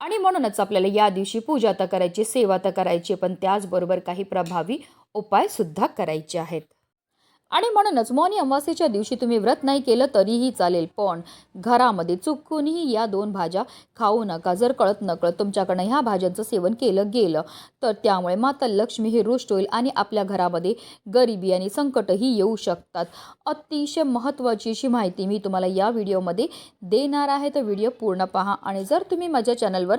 आणि म्हणूनच आपल्याला या दिवशी पूजा तर करायची सेवा तर करायची पण त्याचबरोबर काही प्रभावी उपायसुद्धा करायचे आहेत. आणि म्हणूनच मौनी अमावास्येच्या दिवशी तुम्ही व्रत नाही केलं तरीही चालेल पण घरामध्ये चुकूनही या दोन भाज्या खाऊ नका. जर कळत नकळत तुमच्याकडनं ह्या भाज्यांचं सेवन केलं गेलं तर त्यामुळे माता लक्ष्मी हे रुष्ट होईल आणि आपल्या घरामध्ये गरिबी आणि संकटही येऊ शकतात. अतिशय महत्त्वाची अशी माहिती मी तुम्हाला या व्हिडिओमध्ये देणार आहे. तर व्हिडिओ पूर्ण पहा आणि जर तुम्ही माझ्या चॅनलवर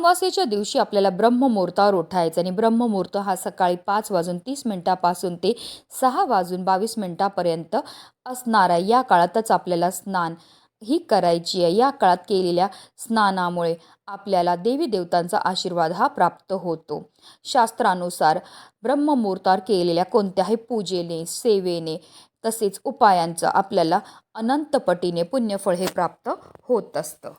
अमावास्येच्या दिवशी आपल्याला ब्रह्ममुहूर्तावर उठायचं आणि ब्रह्ममुहूर्त हा सकाळी पाच वाजून तीस मिनिटापासून ते सहा वाजून बावीस मिनिटापर्यंत असणारा या काळातच आपल्याला स्नान ही करायची आहे. या काळात केलेल्या स्नानामुळे आपल्याला देवी देवतांचा आशीर्वाद हा प्राप्त होतो. शास्त्रानुसार ब्रह्ममुहूर्तावर केलेल्या कोणत्याही पूजेने सेवेने तसेच उपायांचं आपल्याला अनंतपटीने पुण्यफळ हे प्राप्त होत असतं.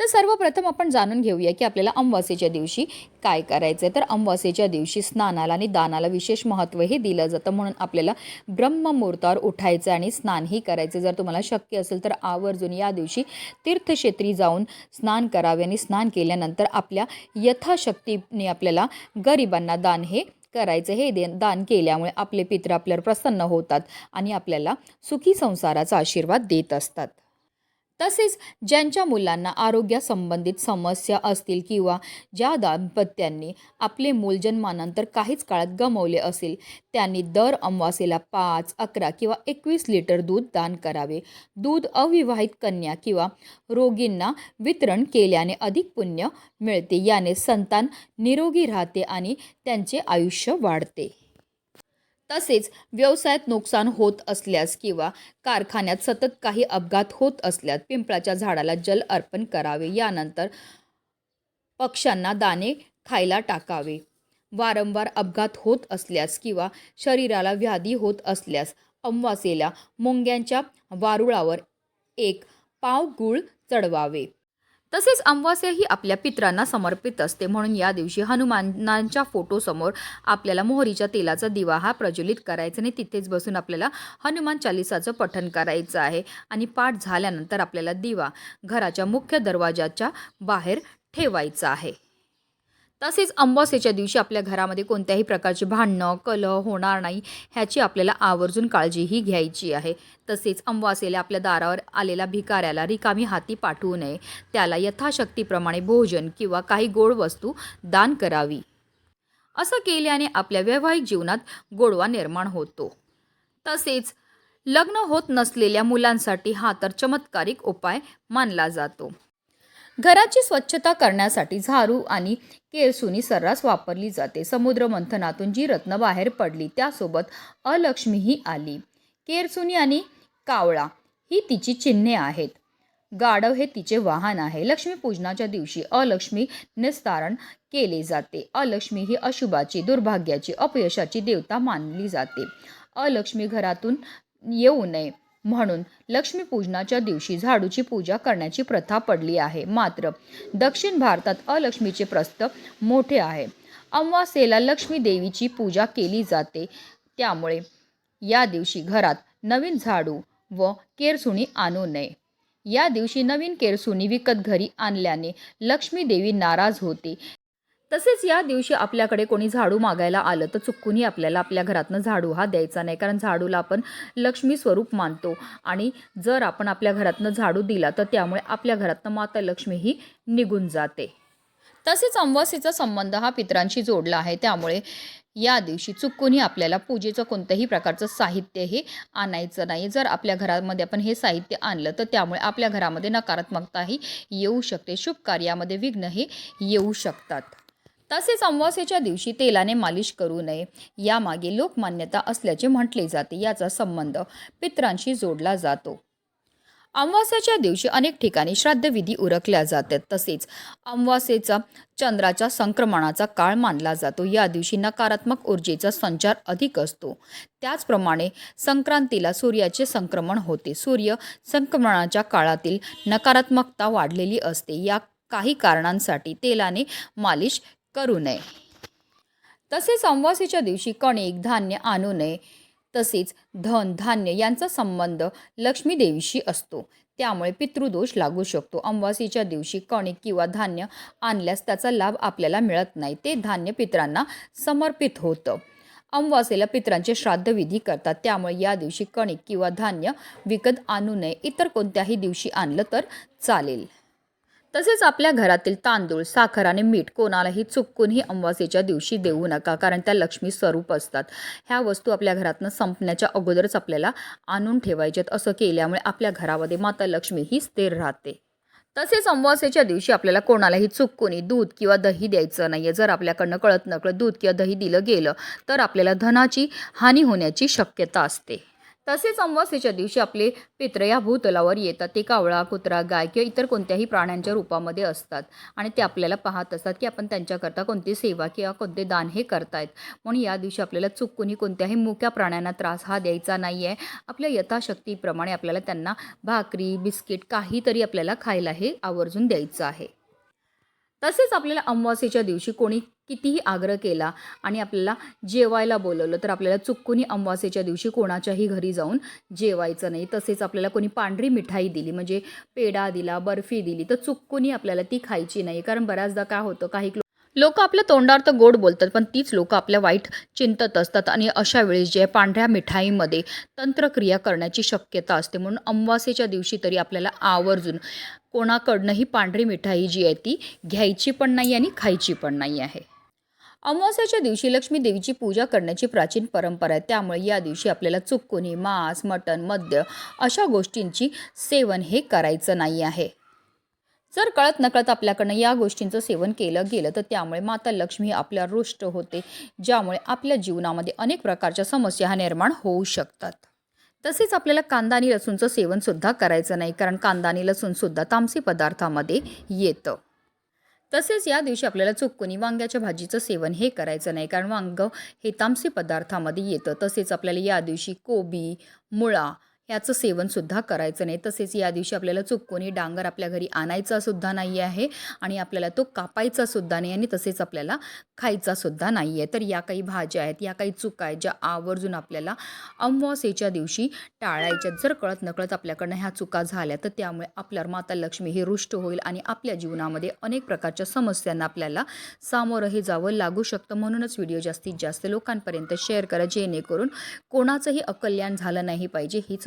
तर सर्वप्रथम आपण जाणून घेऊया की आपल्याला अमावास्येच्या दिवशी काय करायचं आहे तर अमावास्येच्या दिवशी स्नानाला आणि दानाला विशेष महत्त्व हे दिलं जातं. म्हणून आपल्याला ब्रह्ममुहूर्तावर उठायचं आणि स्नानही करायचं. जर तुम्हाला शक्य असेल तर आवर्जून या दिवशी तीर्थक्षेत्री जाऊन स्नान करावे आणि स्नान केल्यानंतर आपल्या यथाशक्तीने आपल्याला गरिबांना दान हे करायचं. हे दे दान केल्यामुळे आपले पित्र आपल्यावर प्रसन्न होतात आणि आपल्याला सुखी संसाराचा आशीर्वाद देत असतात. तसेच ज्यांच्या मुलांना आरोग्यासंबंधित समस्या असतील किंवा ज्या दाम्पत्यांनी आपले मूल जन्मानंतर काहीच काळात गमावले असेल त्यांनी दर अमावासेला पाच अकरा किंवा एकवीस लिटर दूध दान करावे. दूध अविवाहित कन्या किंवा रोगींना वितरण केल्याने अधिक पुण्य मिळते. याने संतान निरोगी राहते आणि त्यांचे आयुष्य वाढते. तसेच व्यवसायात नुकसान होत असल्यास किंवा कारखान्यात सतत काही अपघात होत असल्यास पिंपळाच्या झाडाला जल अर्पण करावे. यानंतर पक्ष्यांना दाणे खायला टाकावे. वारंवार अपघात होत असल्यास किंवा शरीराला व्याधी होत असल्यास अमावास्येला मुंग्यांच्या वारुळावर एक पाव गूळ चढवावे. तसेच अमावास्याही आपल्या पित्रांना समर्पित असते. म्हणून या दिवशी हनुमानांच्या फोटोसमोर आपल्याला मोहरीच्या तेलाचा दिवा हा प्रज्वलित करायचा आणि तिथेच बसून आपल्याला हनुमान चालिसाचं पठण करायचं आहे. आणि पाठ झाल्यानंतर आपल्याला दिवा घराच्या मुख्य दरवाजाच्या बाहेर ठेवायचा आहे. तसेच अंबासेच्या दिवशी आपल्या घरामध्ये कोणत्याही प्रकारचे भांडणं कलह होणार नाही ह्याची आपल्याला आवर्जून काळजीही घ्यायची आहे. तसेच अंबासेला आपल्या दारावर आलेल्या भिकाऱ्याला रिकामी हाती पाठवू नये. त्याला यथाशक्तीप्रमाणे भोजन किंवा काही गोड वस्तू दान करावी. असं केल्याने आपल्या वैवाहिक जीवनात गोडवा निर्माण होतो. तसेच लग्न होत नसलेल्या मुलांसाठी हा तर चमत्कारिक उपाय मानला जातो. घराची स्वच्छता करण्यासाठी झाडू आणि केरसुनी सर्रास वापरली जाते. समुद्र मंथनातून जी रत्न बाहेर पडली त्यासोबत अलक्ष्मीही आली. केरसुनी आणि कावळा ही तिची चिन्हे आहेत. गाढव हे तिचे वाहन आहे. लक्ष्मीपूजनाच्या दिवशी अलक्ष्मी निस्तारण केले जाते. अलक्ष्मी ही अशुभाची दुर्भाग्याची अपयशाची देवता मानली जाते. अलक्ष्मी घरातून येऊ नये. म्हणून लक्ष्मीपूजनाच्या दिवशी झाडूची पूजा करण्याची प्रथा पडली आहे. मात्र दक्षिण भारतात अलक्ष्मीचे प्रस्त मोठे आहे. अमावास्येला लक्ष्मी देवीची पूजा केली जाते. त्यामुळे या दिवशी घरात नवीन झाडू व केरसुणी आणू नये. या दिवशी नवीन केरसुणी विकत घरी आणल्याने लक्ष्मी देवी नाराज होते. तसेच या दिवशी आपल्याकडे कोणी झाडू मागायला आलं तर चुकूनही आपल्याला आपल्या घरातनं झाडू हा द्यायचा नाही. कारण झाडूला आपण लक्ष्मी स्वरूप मानतो. आणि जर आपण आपल्या घरातनं झाडू दिला तर त्यामुळे आपल्या घरातनं माता लक्ष्मी ही निघून जाते. तसेच अमावास्येचा संबंध हा पितरांशी जोडला आहे. त्यामुळे या दिवशी चुकूनही आपल्याला पूजेचं कोणत्याही प्रकारचं साहित्य हे आणायचं नाही. जर आपल्या घरामध्ये आपण हे साहित्य आणलं तर त्यामुळे आपल्या घरामध्ये नकारात्मकताही येऊ शकते. शुभ कार्यामध्ये विघ्न हे येऊ शकतात. तसेच अमावास्येच्या दिवशी तेलाने मालिश करू नये. यामागे लोकमान्यता असल्याचे म्हटले जाते. याचा संबंध पित्रांशी जोडला जातो. अमावास्याच्या दिवशी अनेक ठिकाणी श्राद्धविधी उरकल्या जातात. तसेच अमावास्येचा चंद्राच्या संक्रमणाचा काळ मानला जातो. या दिवशी नकारात्मक ऊर्जेचा संचार अधिक असतो. त्याचप्रमाणे संक्रांतीला सूर्याचे संक्रमण होते. सूर्य संक्रमणाच्या काळातील नकारात्मकता वाढलेली असते. या काही कारणांसाठी तेलाने मालिश करू नये. तसेच अमावास्येच्या दिवशी कणिक धान्य आणू नये. तसेच धन धान्य यांचा संबंध लक्ष्मी देवीशी असतो. त्यामुळे पितृदोष लागू शकतो. अमावास्येच्या दिवशी कणिक किंवा धान्य आणल्यास त्याचा लाभ आपल्याला मिळत नाही. ते धान्य पित्रांना समर्पित होतं. अमावास्येला पित्रांचे श्राद्धविधी करतात. त्यामुळे या दिवशी कणिक किंवा धान्य विकत आणू नये. इतर कोणत्याही दिवशी आणलं तर चालेल. तसेच आपल्या घरातील तांदूळ साखर आणि मीठ कोणालाही चुकूनही अमावास्येच्या दिवशी देऊ नका कारण त्या लक्ष्मी स्वरूप असतात. ह्या वस्तू आपल्या घरातनं संपण्याच्या अगोदरच आपल्याला आणून ठेवायच्यात असं केल्यामुळे आपल्या घरामध्ये माता लक्ष्मी ही स्थिर राहते. तसेच अमावास्येच्या दिवशी आपल्याला कोणालाही चुकूनही दूध किंवा दही द्यायचं नाही आहे जर आपल्याकडनं कळत नकळत दूध किंवा दही दिलं गेलं तर आपल्याला धनाची हानी होण्याची शक्यता असते. तसेच अमावास्येच्या दिवशी आपले पित्र या भूतलावर येतात. ते कावळा कुत्रा गाय किंवा इतर कोणत्याही प्राण्यांच्या रूपामध्ये असतात. आणि ते आपल्याला पाहत असतात की आपण त्यांच्याकरता कोणती सेवा किंवा कोणते दान हे करतायत. म्हणून या दिवशी आपल्याला चुकूनही कोणत्याही मुक्या प्राण्यांना त्रास हा द्यायचा नाही आहे आपल्या यथाशक्तीप्रमाणे आपल्याला त्यांना भाकरी बिस्किट काहीतरी आपल्याला खायला हे आवर्जून द्यायचं आहे. तसेच आपल्याला अमावास्येच्या दिवशी कोणी कितीही आग्रह केला आणि आपल्याला जेवायला बोलवलं तर आपल्याला चुकूनही अमावास्येच्या दिवशी कोणाच्याही घरी जाऊन जेवायचं नाही. तसेच आपल्याला कोणी पांढरी मिठाई दिली म्हणजे पेढा दिला बर्फी दिली तर चुकूनही आपल्याला ती खायची नाही. कारण बऱ्याचदा काय होतं काही लोक आपल्या तोंडावर तर गोड बोलतात पण तीच लोक आपल्या वाईट चिंतत असतात. आणि अशा वेळेस जे पांढऱ्या मिठाईमध्ये तंत्रक्रिया करण्याची शक्यता असते. म्हणून अमावास्येच्या दिवशी तरी आपल्याला आवर्जून कोणाकडनं ही पांढरी मिठाई जी आहे ती घ्यायची पण नाही आणि खायची पण नाही आहे. अमावास्याच्या दिवशी लक्ष्मी देवीची पूजा करण्याची प्राचीन परंपरा आहे. त्यामुळे या दिवशी आपल्याला चुककुनी मांस मटण मद्य अशा गोष्टींची सेवन हे करायचं नाही आहे. जर कळत नकळत आपल्याकडनं या गोष्टींचं सेवन केलं गेलं तर त्यामुळे माता लक्ष्मी आपल्या रुष्ट होते ज्यामुळे आपल्या जीवनामध्ये अनेक प्रकारच्या समस्या निर्माण होऊ शकतात. तसेच आपल्याला कांदा आणि लसूणचं सेवनसुद्धा करायचं नाही कारण कांदा आणि लसूणसुद्धा तामसी पदार्थामध्ये येतं. तसेच या दिवशी आपल्याला चुकून वांग्याच्या भाजीचं सेवन हे करायचं नाही. कारण वांग हे तामसी पदार्थामध्ये येतं. तसेच आपल्याला या दिवशी कोबी मुळा ह्याचं सेवनसुद्धा करायचं नाही. तसेच या दिवशी आपल्याला चुकूनही डांगर आपल्या घरी आणायचा सुद्धा नाही आहे आणि आपल्याला तो कापायचा सुद्धा नाही आणि तसेच आपल्याला खायचा सुद्धा नाही आहे तर या काही भाज्या आहेत या काही चुका आहेत ज्या आवर्जून आपल्याला अमावास्येच्या दिवशी टाळायच्या जर कळत नकळत आपल्याकडनं ह्या चुका झाल्या तर त्यामुळे आपल्यावर माता लक्ष्मी ही रुष्ट होईल आणि आपल्या जीवनामध्ये अनेक प्रकारच्या समस्यांना आपल्याला सामोरं हे जावं लागू शकतं. म्हणूनच व्हिडिओ जास्तीत जास्त लोकांपर्यंत शेअर करा जेणेकरून कोणाचंही अकल्याण झालं नाही पाहिजे हीच